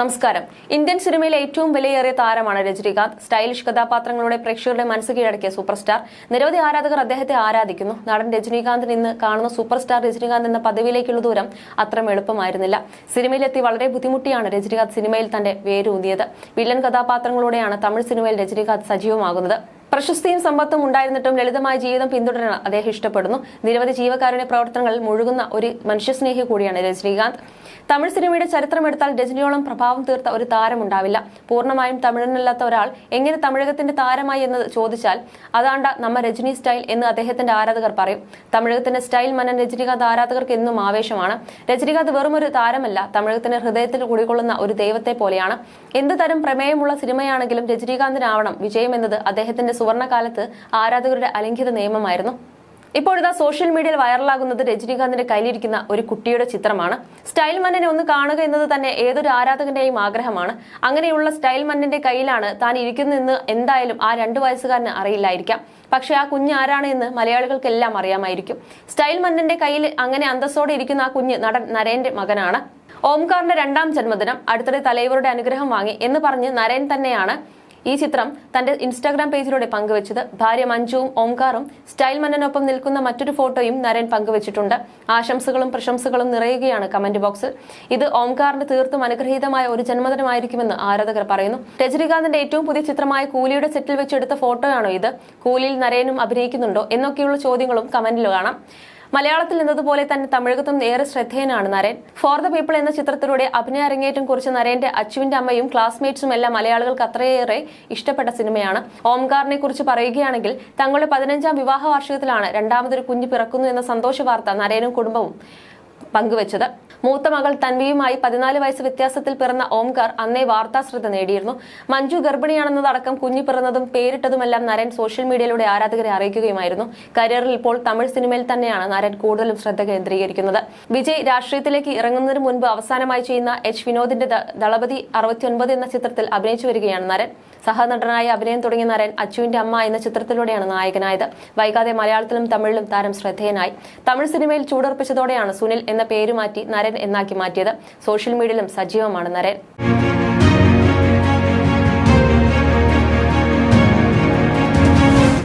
നമസ്കാരം. ഇന്ത്യൻ സിനിമയിലെ ഏറ്റവും വിലയേറിയ താരമാണ് രജനീകാന്ത്. സ്റ്റൈലിഷ് കഥാപാത്രങ്ങളുടെ പ്രേക്ഷകരുടെ മനസ്സ് കീഴടക്കിയ സൂപ്പർ സ്റ്റാർ നിരവധി ആരാധകർ അദ്ദേഹത്തെ ആരാധിക്കുന്നു. നടൻ രജനീകാന്തിന് ഇന്ന് കാണുന്ന സൂപ്പർ സ്റ്റാർ രജനീകാന്ത് എന്ന പദവിയിലേക്കുള്ള ദൂരം അത്ര എളുപ്പമായിരുന്നില്ല. സിനിമയിലെത്തി വളരെ ബുദ്ധിമുട്ടിയാണ് രജനീകാന്ത് സിനിമയിൽ തന്റെ വേരൂന്നിയത്. വില്ലൻ കഥാപാത്രങ്ങളോടെയാണ് തമിഴ് സിനിമയിൽ രജനീകാന്ത് സജീവമാകുന്നത്. പ്രശസ്തിയും സമ്പത്തും ഉണ്ടായിരുന്നിട്ടും ലളിതമായ ജീവിതം പിന്തുടരാൻ അദ്ദേഹം ഇഷ്ടപ്പെടുന്നു. നിരവധി ജീവകാരുണ്യ പ്രവർത്തനങ്ങളിൽ മുഴുകുന്ന ഒരു മനുഷ്യസ്നേഹി കൂടിയാണ് രജനീകാന്ത് തമിഴ് സിനിമയുടെ ചരിത്രമെടുത്താൽ രജനിയോളം പ്രഭാവം തീർത്ത ഒരു താരമുണ്ടാവില്ല. പൂർണമായും തമിഴനല്ലാത്ത ഒരാൾ എങ്ങനെ തമിഴകത്തിന്റെ താരമായി എന്ന് ചോദിച്ചാൽ അതാണ്ട നമ്മ രജനി സ്റ്റൈൽ എന്ന് അദ്ദേഹത്തിന്റെ ആരാധകർ പറയും. തമിഴകത്തിന്റെ സ്റ്റൈൽ മനൻ രജനീകാന്ത് ആരാധകർക്ക് എന്നും ആവേശമാണ്. രജനീകാന്ത് ഒരു താരമല്ല തമിഴകത്തിന്റെ ഹൃദയത്തിൽ കുടികൊള്ളുന്ന ഒരു ദൈവത്തെ പോലെയാണ്. എന്ത് തരം പ്രമേയമുള്ള സിനിമയാണെങ്കിലും രജനീകാന്തിനാവണം വിജയം എന്നത് അദ്ദേഹത്തിന്റെ സുവർണകാലത്ത് ആരാധകരുടെ അലംഘിത നിയമമായിരുന്നു. ഇപ്പോഴിതാ സോഷ്യൽ മീഡിയയിൽ വൈറലാകുന്നത് രജനീകാന്തിന്റെ കയ്യിലിരിക്കുന്ന ഒരു കുട്ടിയുടെ ചിത്രമാണ്. സ്റ്റൈൽ മന്നനെ ഒന്ന് കാണുക എന്നത് തന്നെ ഏതൊരു ആരാധകന്റെയും ആഗ്രഹമാണ്. അങ്ങനെയുള്ള സ്റ്റൈൽ മന്നന്റെ കയ്യിലാണ് താൻ ഇരിക്കുന്നതെന്ന് എന്തായാലും ആ രണ്ടു വയസ്സുകാരന് അറിയില്ലായിരിക്കാം. പക്ഷെ ആ കുഞ്ഞ് ആരാണ് എന്ന് മലയാളികൾക്കെല്ലാം അറിയാമായിരിക്കും. സ്റ്റൈൽ മന്നന്റെ കയ്യിൽ അങ്ങനെ അന്തസ്സോടെ ഇരിക്കുന്ന ആ കുഞ്ഞ് നടൻ നരേന്റെ മകനാണ്. ഓംകാറിന്റെ രണ്ടാം ജന്മദിനം അടുത്തിടെ തലൈവരുടെ അനുഗ്രഹം വാങ്ങി എന്ന് പറഞ്ഞ് നരേൻ തന്നെയാണ് ഈ ചിത്രം തന്റെ ഇൻസ്റ്റാഗ്രാം പേജിലൂടെ പങ്കുവച്ചത് ഭാര്യ മഞ്ജുവും ഓംകാറും സ്റ്റൈൽ മന്നനൊപ്പം നിൽക്കുന്ന മറ്റൊരു ഫോട്ടോയും നരൻ പങ്കുവച്ചിട്ടുണ്ട്. ആശംസകളും പ്രശംസകളും നിറയുകയാണ് കമന്റ് ബോക്സിൽ. ഇത് ഓംകാറിന്റെ തീർത്തും അനുഗ്രഹീതമായ ഒരു ജന്മദിനമായിരിക്കുമെന്ന് ആരാധകർ പറയുന്നു. രജനീകാന്തിന്റെ ഏറ്റവും പുതിയ ചിത്രമായ കൂലിയുടെ സെറ്റിൽ വെച്ചെടുത്ത ഫോട്ടോയാണോ ഇത്? കൂലിയിൽ നരേനും അഭിനയിക്കുന്നുണ്ടോ? എന്നൊക്കെയുള്ള ചോദ്യങ്ങളും കമന്റിൽ കാണാം. മലയാളത്തിൽ എന്നതുപോലെ തന്നെ തമിഴകത്തും ഏറെ ശ്രദ്ധേയനാണ് നരേൻ. ഫോർ ദ പീപ്പിൾ എന്ന ചിത്രത്തിലൂടെ അഭിനയ അരങ്ങേറ്റം കുറിച്ച നരേന്റെ അച്ചുവിന്റെ അമ്മയും ക്ലാസ്മേറ്റ്സും എല്ലാം മലയാളികൾക്ക് അത്രയേറെ ഇഷ്ടപ്പെട്ട സിനിമയാണ്. ഓംകാറിനെ കുറിച്ച് പറയുകയാണെങ്കിൽ തങ്ങളുടെ പതിനഞ്ചാം വിവാഹ വാർഷികത്തിലാണ് രണ്ടാമതൊരു കുഞ്ഞ് പിറക്കുന്നു എന്ന സന്തോഷ വാർത്ത നരേനും കുടുംബവും പങ്കുവച്ചത്. മൂത്ത മകൾ തൻവിയുമായി പതിനാല് വയസ്സ് വ്യത്യാസത്തിൽ പിറന്ന ഓംകാർ അന്നേ വാർത്താശ്രദ്ധ നേടിയിരുന്നു. മഞ്ജു ഗർഭിണിയാണെന്നതടക്കം കുഞ്ഞു പിറന്നതും പേരിട്ടതുമെല്ലാം നരൻ സോഷ്യൽ മീഡിയയിലൂടെ ആരാധകരെ അറിയിക്കുകയുമായിരുന്നു. കരിയറിൽ ഇപ്പോൾ തമിഴ് സിനിമയിൽ തന്നെയാണ് നരൻ കൂടുതലും ശ്രദ്ധ കേന്ദ്രീകരിക്കുന്നത്. വിജയ് രാഷ്ട്രീയത്തിലേക്ക് ഇറങ്ങുന്നതിന് മുൻപ് അവസാനമായി ചെയ്യുന്ന എച്ച് വിനോദിന്റെ ദളപതി അറുപത്തിയൊൻപത് എന്ന ചിത്രത്തിൽ അഭിനയിച്ചു വരികയാണ് നരൻ. സഹനടനായി അഭിനയം തുടങ്ങിയ നരൻ അച്ചുവിന്റെ അമ്മ എന്ന ചിത്രത്തിലൂടെയാണ് നായകനായത്. വൈകാതെ മലയാളത്തിലും തമിഴിലും താരം ശ്രദ്ധേയനായി. തമിഴ് സിനിമയിൽ ചൂടുറപ്പിച്ചതോടെയാണ് സുനിൽ എന്ന പേര് മാറ്റി നരൻ എന്നാക്കി മാറ്റിയത്. സോഷ്യൽ മീഡിയയിലും സജീവമാണ് നരൻ